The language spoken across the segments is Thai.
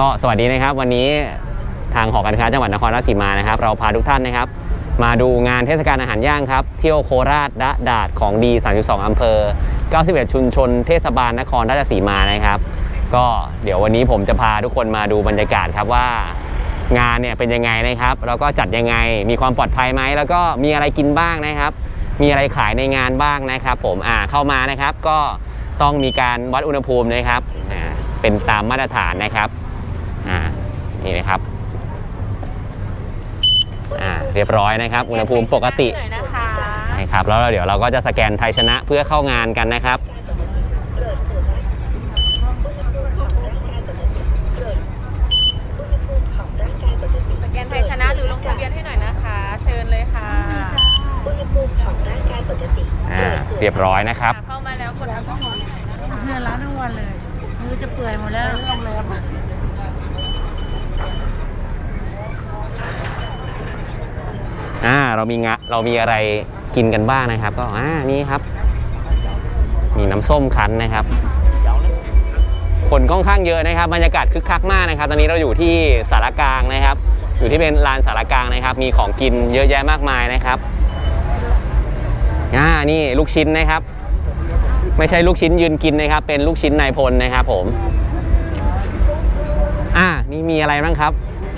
ก็สวัสดีนะครับ วันนี้ทางหอการค้าจังหวัดนครราชสีมานะครับ เราพาทุกท่านนะครับ มาดูงานเทศกาลอาหารย่างครับ เที่ยวโคราชดะดาดของดี 32 อำเภอ 91 ชุมชน เทศบาลนครราชสีมานะครับ ก็เดี๋ยววันนี้ผมจะพาทุกคนมาดูบรรยากาศครับว่างานเนี่ยเป็นยังไงนะครับ แล้วก็จัดยังไงมีความปลอดภัยไหมแล้วก็มีอะไรกินบ้างนะครับ มีอะไรขายในงานบ้างนะครับ ผมอ่าเข้ามานะครับ ก็ต้องมีการวัดอุณหภูมินะครับเป็นตามมาตรฐานนะครับ นี่นะครับอ่าเรียบร้อยนะครับ อุณหภูมิปกติหน่อยนะคะนะครับแล้วเดี๋ยวเราก็จะสแกนไทยชนะเพื่อเข้างานกันนะครับ สแกนไทยชนะหรือลงทะเบียนให้หน่อยนะคะ เชิญเลยค่ะอ่าเรียบร้อยนะครับ เข้ามาแล้วกดแอลกอฮอล์ให้หน่อยนะคะเนี่ยร้านทั้งวันเลยมือจะเปื่อยหมดแล้วเรื่องเลย อ่าเรามีงะเรามีอะไรกินกันบ้างนะครับ ก็อ่านี่ครับ มีน้ำส้มคั้นนะครับ คนค่อนข้างเยอะนะครับบรรยากาศคึกคักมากนะครับ ตอนนี้เราอยู่ที่สารกลางนะครับ อยู่ที่เป็นลานสารกลางนะครับ มีของกินเยอะแยะมากมายนะครับอ่านี่ลูกชิ้นนะครับ ไม่ใช่ลูกชิ้นยืนกินนะครับ เป็นลูกชิ้นนายพลนะครับผม อ่านี่มีอะไรบ้างครับ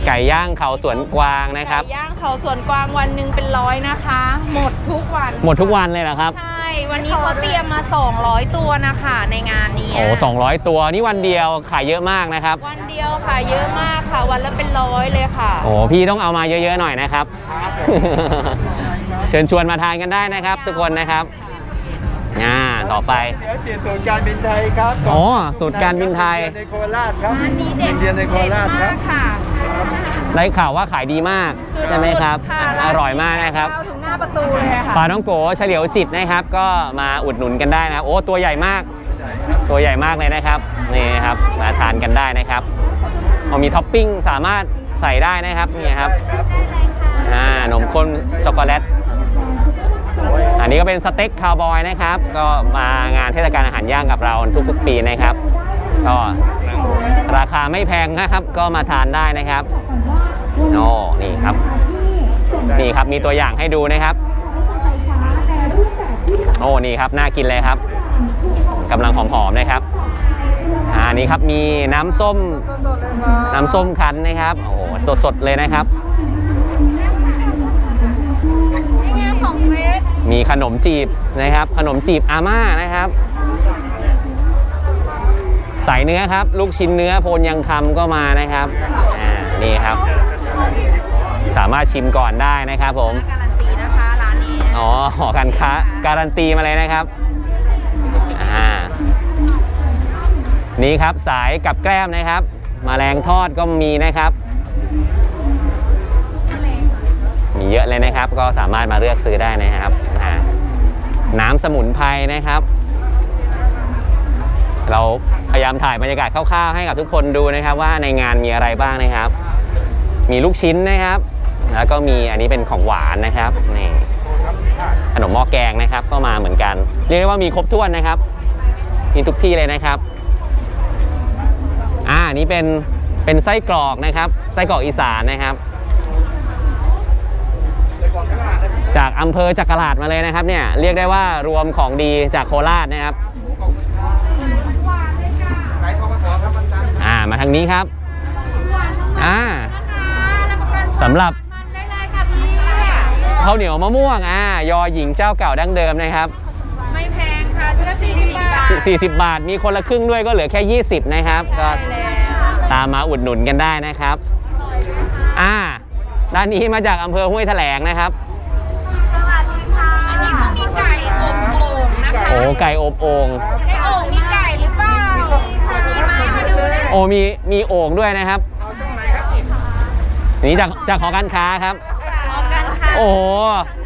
ไก่ย่างเขาสวนกวางนะครับ ไก่ย่างเขาสวนกวางวันหนึ่งเป็นร้อยนะคะ หมดทุกวันหมดทุกวันเลยเหรอครับ ใช่ วันนี้เขาเตรียมมา 200 ตัวนะคะในงานนี้โอ้สองร้อยตัวนี่วันเดียวขายเยอะมากนะครับ วันเดียวค่ะเยอะมากค่ะ วันละเป็นร้อยเลยค่ะ โอ้พี่ต้องเอามาเยอะๆหน่อยนะครับ เชิญชวนมาทานกันได้นะครับ ทุกคนนะครับอ่าต่อไปเดี๋ยวฉีดสูตรการบินไทยครับอ๋อสูตรการบินไทยในโคราชครับอันนี้เด็ดเรียนในโคเด็ดราชคมารับกค่ะ ได้ข่าวว่าขายดีมาก ใช่ไหมครับสุดๆะอร่อยมากนะครับเข้าถึงหน้าประตูเลยค่ะปลาน้องโกเฉลียวจิตนะครับ ก็มาอุดหนุนกันได้นะครับโอ้ตัวใหญ่มาก ตัวใหญ่มากเลยนะครับนี่ครับมาทานกันได้นะครับเอามีท็อปปิ้งสามารถใส่ได้นะครับนี่ครับอ่านมข้นช็อกโกแลตอันนี้ก็เป็นสเต็กคาวบอยนะครับ ก็มางานเทศกาลอาหารย่างกับเราทุกๆปีนะครับ ก็ ราคาไม่แพงนะครับ ก็มาทานได้นะครับโอ้นี่ครับ นี่ครับมีตัวอย่างให้ดูนะครับ โอ้นี่ครับน่ากินเลยครับกำลังหอมๆนะครับอ่านี่ครับมีน้ำส้มน้ำส้มคั้นนะครับโอ้โหสดๆเลยนะครับนี่ไงของเฟสมีขนมจีบนะครับ ขนมจีบอาม่านะครับ ใส่เนื้อครับ ลูกชิ้นเนื้อโพนยังคำก็มานะครับอ่านี่ครับ สามารถชิมก่อนได้นะครับผม การันตีนะคะร้านนี้อ๋อหอการค้าการันตีมาเลยนะครับอ่านี่ครับสายกับแกล้มนะครับมแมลงทอดก็มีนะครับ มีเยอะเลยนะครับ ก็สามารถมาเลือกซื้อได้นะครับอ่าน้ำสมุนไพรนะครับ เราพยายามถ่ายบรรยากาศคร่าวๆให้กับทุกคนดูนะครับ ว่าในงานมีอะไรบ้างนะครับ มีลูกชิ้นนะครับ แล้วก็มีอันนี้เป็นของหวานนะครับนี่ขนมหม้อแกงนะครับ ก็มาเหมือนกัน เรียกได้ว่ามีครบถ้วนนะครับ มีทุกที่เลยนะครับอ่านี้เป็นเป็นไส้กรอกนะครับ ไส้กรอกอีสานนะครับ จากอำเภอจักราดมาเลยนะครับเนี่ยเรียกได้ว่ารวมของดีจากโคราชนะครับอ่า มาทางนี้ครับอ่าสำหรับได้เลยค่ะพี่ข้าวเหนียวมะม่วงอ่ายอหญิงเจ้าเก่าดั้งเดิมนะครับ ไม่แพงค่ะชุดละสี่สิบบาท 40 บาท มีคนละครึ่งด้วยก็เหลือแค่ 20 นะครับ ก็ได้แล้วตามมาอุดหนุนกันได้นะครับอ่าด้านนี้มาจากอำเภอห้วยแถลงนะครับอันนี้เขามีไก่อบโอ่งนะคะโอ้ไก่อบโอ่งในโอ่งมีไก่หรือเปล่ามีไหมมาดูเลย โอ้มีมีโอ่งด้วยนะครับนี่จากจากหอการค้าครับพอกันค่ะโอ้โห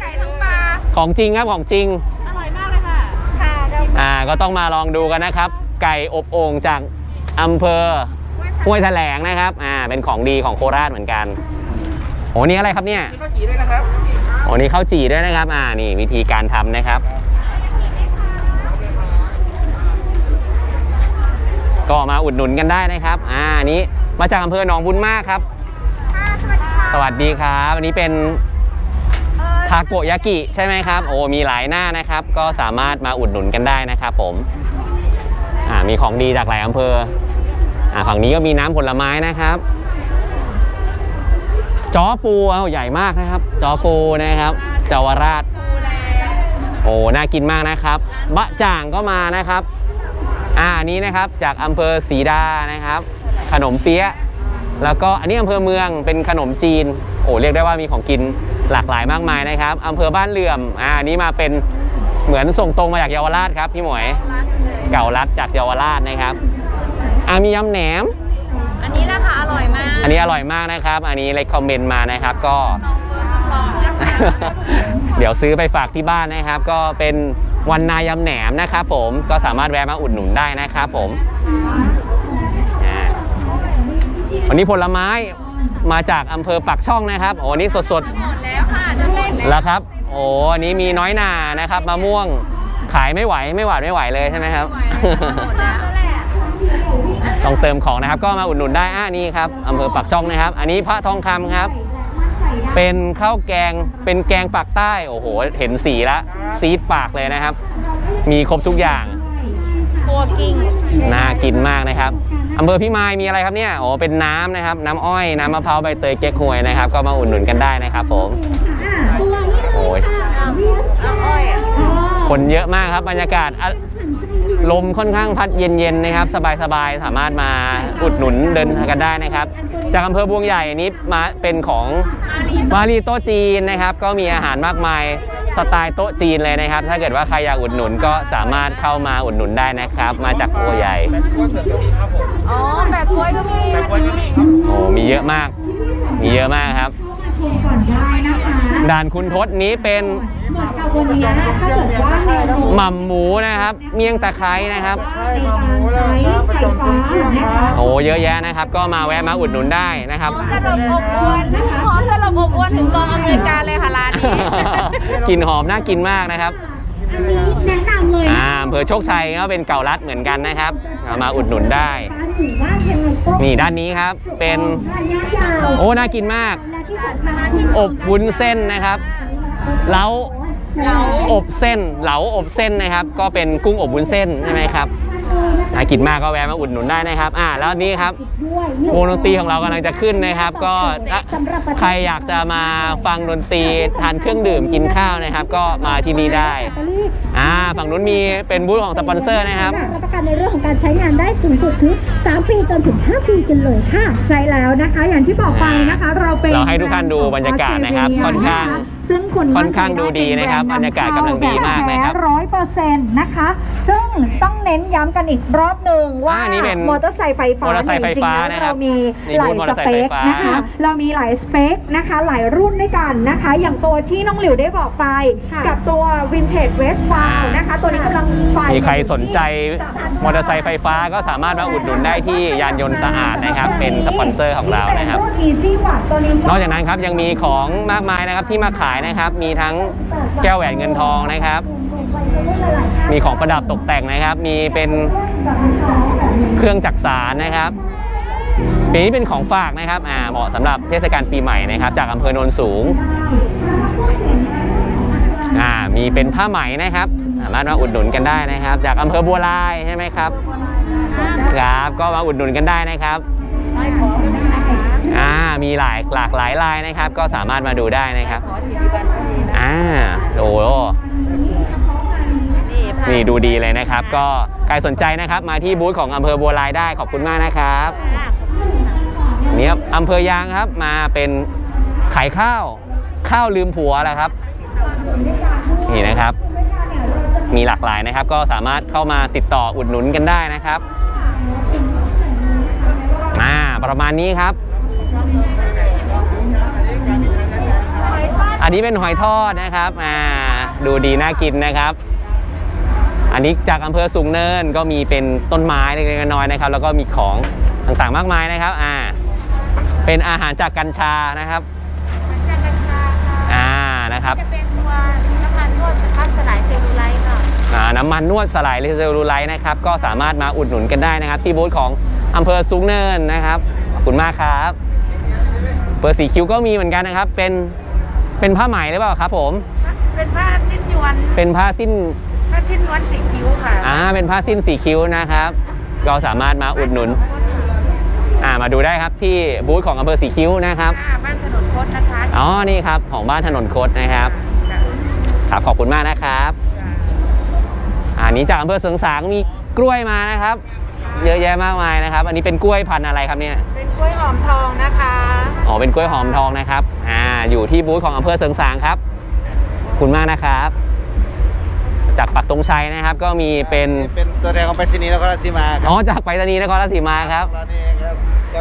ไก่ทั้งปลา ของจริงครับของจริง อร่อยมากเลยค่ะ ค่ะเดี๋ยวอ่าก็ต้องมาลองดูกันนะครับ ไก่อบโอ่งจากอำเภอห้วยแถลงนะครับอ่าเป็นของดีของโคราชเหมือนกันโอ้นี่อะไรครับเนี่ยข้าวจีด้วยนะครับ โอ้นี่ข้าวจี่ด้วยนะครับ อ่า นี่วิธีการทำนะครับ ก็มาอุดหนุนกันได้นะครับอ่าอันนี้มาจากอำเภอหนองบุญมากครับ สวัสดีครับอันนี้เป็นทาโกยากิใช่ไหมครับ โอ้มีหลายหน้านะครับ ก็สามารถมาอุดหนุนกันได้นะครับผมอ่ามีของดีจากหลายอำเภออ่าฝั่งนี้ก็มีน้ำผลไม้นะครับจอปูเอาใหญ่มากนะครับจอปูนะครับเจาวราชปูแลโอ้น่ากินมากนะครับ บะจ่างก็มานะครับ อ่าอันนี้นะครับจากอำเภอศรีดานะครับ ขนมเปี๊ยะแล้วก็อันนี้อำเภอเมืองเป็นขนมจีนโอ้เรียกได้ว่ามีของกินหลากหลายมากมายนะครับอำเภอบ้านเหลื่อมอ่าอันนี้มาเป็นเหมือนส่งตรงมาจากเยาวราชครับพี่หมวยเก่ารัดจากเยาวราชนะครับอ่ามียำแหนม อันนี้นะคะอร่อยมากอันนี้อร่อยมากนะครับ อันนี้เลยคอมเมนต์มานะครับก็ต้องเฟิร์นต้องลองนะคะ เดี๋ยวซื้อไปฝากที่บ้านนะครับ ก็เป็น วันนายำแหนมนะครับผมก็สามารถแวะมาอุดหนุนได้นะครับผมอ่าวันนี้ผลไม้มาจากอำเภอปักช่องนะครับโอ้อันนี้สดหมดแล้วค่ะจะหมดๆแล้วแล้วครับ โอ้อันนี้มีน้อยหนานะครับมะม่วงขายไม่ไหวไม่หวาดไม่ไหวเลยใช่ไหมครับหมดแล้วต้องเติมของนะครับ ก็มาอุดหนุนได้อ่านี่ครับอำเภอปักช่องนะครับ อันนี้พระทองคำครับ เป็นข้าวแกงเป็นแกงปากใต้โอ้โห เห็นสีละซีดปากเลยนะครับ มีครบทุกอย่างครัวกิ้งน่ากินมากนะครับอำเภอพิมายมีอะไรครับเนี่ยโอ้เป็นน้ำนะครับ น้ำอ้อยน้ำมะพร้าวใบเตยเก๊กฮวยนะครับ ก็มาอุดหนุนกันได้นะครับ ผมโอ้ยน้ำอ้อยอะคนเยอะมากครับบรรยากาศอะลมค่อนข้างพัดเย็นๆนะครับ สบายๆสามารถมาอุดหนุนเดินทางกันได้นะครับ จากอำเภอบวงใหญ่นี้มาเป็นของมารีโต๊ะจีนนะครับ ก็มีอาหารมากมายสไตล์โต๊ะจีนเลยนะครับ ถ้าเกิดว่าใครอยากอุดหนุนก็สามารถเข้ามาอุดหนุนได้นะครับ มาจากบัวใหญ่ อ๋อแบกกล้วยก็มีโอ้ มีเยอะมาก มีเยอะมากครับ ชมก่อนได้นะคะ ด่านคุณทศนี้เป็น เหมือนกับวันนี้ถ้าเกิดว่าเมนูหม่ำหมูนะครับ เมี่ยงตะไคร้นะครับ ในการใช้ไฟฟ้านะคะโอ้เยอะแยะนะครับ ก็มาแวะมาอุดหนุนได้นะครับสลบอบอวนหอมสลบอบอวนถึงกองอำนวยการเลยค่ะร้านนี้ กลิ่นหอมน่ากินมากนะครับอันนี้แนะนำเลยอ่าอำเภอโชคชัยก็เป็นเก่ารัดเหมือนกันนะครับเอามาอุดหนุนได้ ร้านหมู่บ้านเชียงรายโต๊ะนี่ด้านนี้ครับเป็น ระยะยาวโอ้น่ากินมาก และที่สำคัญอบวุ้นเส้นนะครับ เล้าเหลาอบเส้นเหลาอบเส้นนะครับ ก็เป็นกุ้งอบวุ้นเส้นใช่ไหมครับน่ากินมากก็แวะมาอุดหนุนได้นะครับ อ่าแล้วนี่ครับด้วยวงดนตรีของเรากำลังจะขึ้นนะครับ ก็ถ้าสำหรับประเทศใครอยากจะมาฟังดนตรีทานเครื่องดื่มกินข้าวนะครับ ก็มาที่นี่ได้อ่าฝั่งนู้นมีเป็นบูธของสปอนเซอร์นะครับรับประกันในเรื่องของการใช้งานได้สูงสุดถึง 3 ปีจนถึง 5 ปีกันเลยค่ะใช่แล้วนะคะ อย่างที่บอกไปนะคะ เราเป็นเราให้ทุกท่านดูบรรยากาศนะครับค่อนข้าง ซึ่งคุณค่อนข้างดูดีนะครับบรรยากาศกำลังดีมากนะครับร้อยเปอร์เซ็นต์นะคะ ซึ่งต้องเน้นย้ำกันอีกรอบหนึ่งว่าอ่านี่เป็นมอเตอร์ไซค์ไฟฟ้ามอเตอร์ไซค์ไฟฟ้าจงๆแล้วนะครับเรามีนี่หลาบูยธมอสเตอร์ไซค์เปไฟคฟ้านะคะเรามีหลายสเปคนะคะหลายรุ่นด้วยกันนะคะ อย่างตัวที่น้องหลิวได้บอกไป กับตัว Vintage West f i l นะคะ ตัวนี้กำลังไฟมีใครสนใจมอเตอร์ไซค์ไฟฟ้าก็สามารถมาอุดหนุนได้ที่ยานยนต์สะอาดนะครับ เป็นสปอนเซอร์ของเรานะครับรุ่น Easy Watt ตัวนี้นอกจากนั้นครับยังมีของมากมายนะครับที่มาขายนะครับ มีทั้งแก้วแหวนเงินทองนะครับ มีของประดับตกแต่งนะครับ มีเป็นเครื่องจักสานนะครับ ปีนี้เป็นของฝากนะครับอ่าเหมาะสำหรับเทศกาลปีใหม่นะครับ จากอำเภอโนนสูงอ่ามีเป็นผ้าไหมนะครับ สามารถมาอุดหนุนกันได้นะครับ จากอำเภอบัวลายใช่ไหมครับครับก็มาอุดหนุนกันได้นะครับ มีหลายหลากหลายลายนะครับ ก็สามารถมาดูได้นะครับขอสิริบันทีนะอ่าโอ้โหนี่ผ้านี่ดูดีเลยนะครับ ก็ใครสนใจนะครับ มาที่บูธของอำเภอบัวลายได้ขอบคุณมากนะครับนี่ครับอำเภอยางครับมาเป็นขายข้าวข้าวลืมผัวแหละครับ นี่นะครับ มีหลากหลายนะครับ ก็สามารถเข้ามาติดต่ออุดหนุนกันได้นะครับ อ่าประมาณนี้ครับ อันนี้เป็นหอยทอดนะครับอ่าดูดีน่ากินนะครับ อันนี้จากอำเภอสูงเนินก็มีเป็นต้นไม้เล็กๆน้อยๆนะครับ แล้วก็มีของต่างๆมากมายนะครับอ่าเป็นอาหารจากกัญชานะครับจากกัญชาค่ะอ่านะครับจะเป็นตัวน้ำมันนวดพักสลายเซลลูไลท์ค่ะอ่าน้ำมันนวดสลายเซลลูไลท์นะครับก็สามารถมาอุดหนุนกันได้นะครับ ที่บูธของอำเภอสูงเนินนะครับคุณมากครับ เปอร์สีคิ้วก็มีเหมือนกันนะครับ เป็นเป็นผ้าไหมหรือเปล่าครับผม เป็นผ้าสิ้นยวนเป็นผ้าสิ้นผ้าสิ้นยวนสีคิ้วค่ะอ่าเป็นผ้าสิ้นสีคิ้วนะครับ ก็สามารถมาอุดหนุนอ่ามาดูได้ครับที่บูธของอำเภอสีคิ้วนะครับค่ะบ้านถนนโคตรนะคะอ๋อนี่ครับของบ้านถนนคดนะครับค่ะครับขอบคุณมากนะครับอันนี้จากอำเภอเสริงสางมีกล้วยมานะครับ เยอะแยะมากมายนะครับ อันนี้เป็นกล้วยพันธุ์อะไรครับเนี่ย เป็นกล้วยหอมทองนะคะ อ๋อ เป็นกล้วยหอมทองนะครับ อ่า อยู่ที่บูธของอำเภอเสริงสางครับ ขอบคุณมากนะครับ จากปักตงชัยนะครับ ก็มีเป็น เป็นตัวแทนของไปรษณีย์นครราชสีมาครัอ๋อ จากไปรษณีย์นครราชสีมาครับเรานี่เองครับ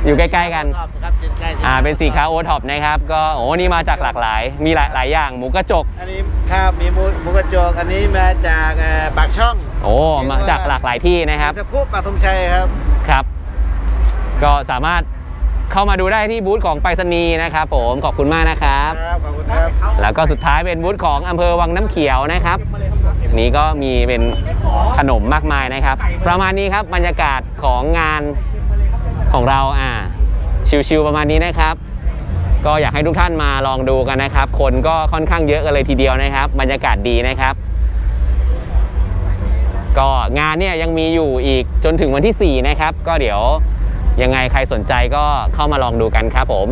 อยู่ใกล้ๆกัน ครับสินใกล้อ่า เป็นสีค้าโอท็อปนะครับ ก็ โอ้นี่มาจากหลากหลาย มีหลายหลายอย่าง หมูกระจก อันนี้ ครับมีหมูหมูกระจกอันนี้มาจากเอ่อปากช่องโอ้ มาจากหลากหลายที่นะครับ ตะคุปากธงชัยครับ ครับ ก็สามารถเข้ามาดูได้ที่บูธของไปรษณีย์นะครับผม ขอบคุณมากนะครับ ครับ ขอบคุณครับ แล้วก็สุดท้ายเป็นบูธของอำเภอวังน้ำเขียวนะครับ นี้ก็มีเป็นขนมมากมายนะครับ ประมาณนี้ครับบรรยากาศของงานของเราอ่าชิวๆประมาณนี้นะครับ ก็อยากให้ทุกท่านมาลองดูกันนะครับ คนก็ค่อนข้างเยอะกันเลยทีเดียวนะครับ บรรยากาศดีนะครับ ก็งานเนี่ยยังมีอยู่อีกจนถึงวันที่ 4 นะครับ ก็เดี๋ยวยังไงใครสนใจก็เข้ามาลองดูกันครับผม